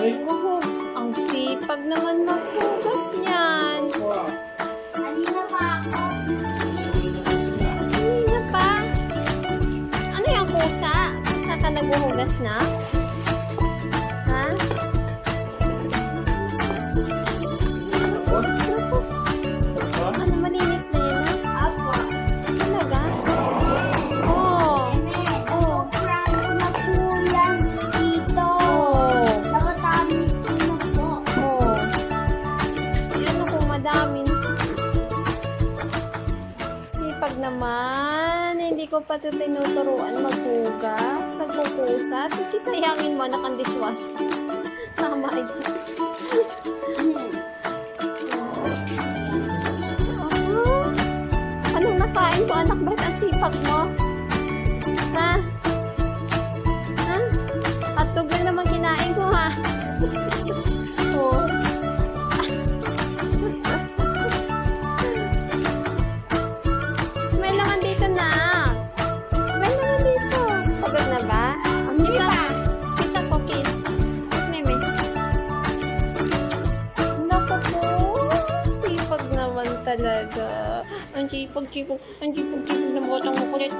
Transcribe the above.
Guhug. Ang sipag naman maghugas niyan. Kanina pa ako. Kanina pa. Ano yung kusa? Kusa ka naghuhugas na? Naman. Hindi ko pa ito tinuturuan maghugas. Nagkukusa. Sige, sayangin mo. Nakandishwash. Tama yan. Anong nakain mo, anak? Ba't ang sipag mo? Talaga. Ang sipag, sipag, ang sipag, sipag na botang makulit.